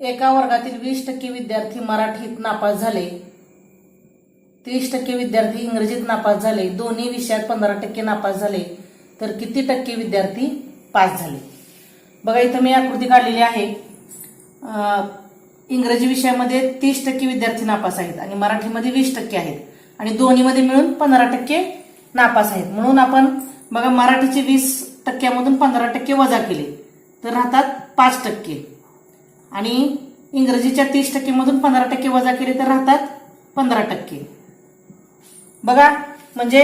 एका वर्गातील वीस टक्के विद्यार्थी मराठीत नापास झाले. तीस टक्के विद्यार्थी इंग्रजीत नापास झाले. दोन्ही विषयात पंधरा टक्के नापास झाले. तर किती टक्के विद्यार्थी पास झाले? बघा इथं मी आकृती काढलेली आहे. इंग्रजी विषयामध्ये तीस टक्के विद्यार्थी नापास आहेत आणि मराठीमध्ये वीस टक्के आहेत. आणि दोन्हीमध्ये मिळून पंधरा टक्के नापास आहेत. म्हणून आपण बघा मराठीचे वीस टक्क्यामधून पंधरा टक्के वजा केले. तर राहतात पाच टक्के. आणि इंग्रजीच्या तीस टक्केमधून पंधरा टक्के वजा केले तर राहतात पंधरा टक्के. बघा म्हणजे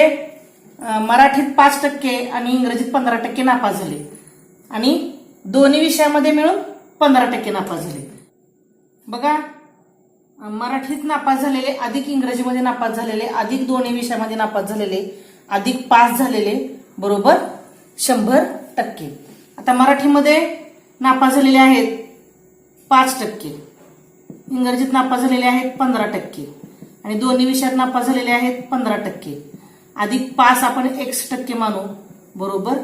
मराठीत पाच टक्के आणि इंग्रजीत पंधरा टक्के नापास झाले. आणि दोन्ही विषयामध्ये मिळून पंधरा टक्के नापास झाले. बघा मराठीत नापास झालेले अधिक इंग्रजीमध्ये नापास झालेले अधिक दोन्ही विषयामध्ये नापास झालेले अधिक पास झालेले बरोबर शंभर टक्के. आता मराठीमध्ये नापास झालेले आहेत पाच टक्के. इंग्रजीत नापास झालेले आहेत पंधरा टक्के. आणि दोन्ही विषयात नापास झालेले आहेत पंधरा टक्के. अधिक पास आपण एक्स टक्के मानू. बरोबर?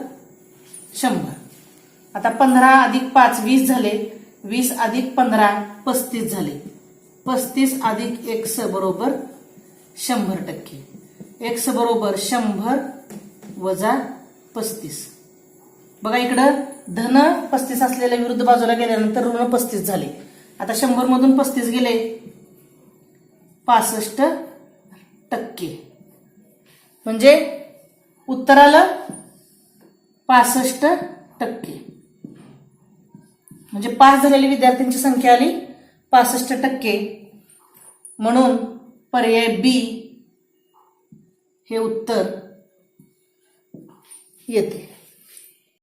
शंभर. आता पंधरा अधिक पाच वीस झाले. वीस अधिक पंधरा पस्तीस झाले. पस्तीस अधिक एक्स बरोबर शंभर टक्के. एक्स बरोबर शंभर वजा पस्तीस. बघा इकडं धन पस्तीस असलेल्या विरुद्ध बाजूला गेल्यानंतर ऋण पस्तीस झाले. आता शंभर मधून पस्तीस गेले. पासष्ट टक्के. म्हणजे उत्तर आलं पासष्ट टक्के. म्हणजे पास झालेल्या विद्यार्थ्यांची संख्या आली पासष्ट टक्के. म्हणून पर्याय बी हे उत्तर येते.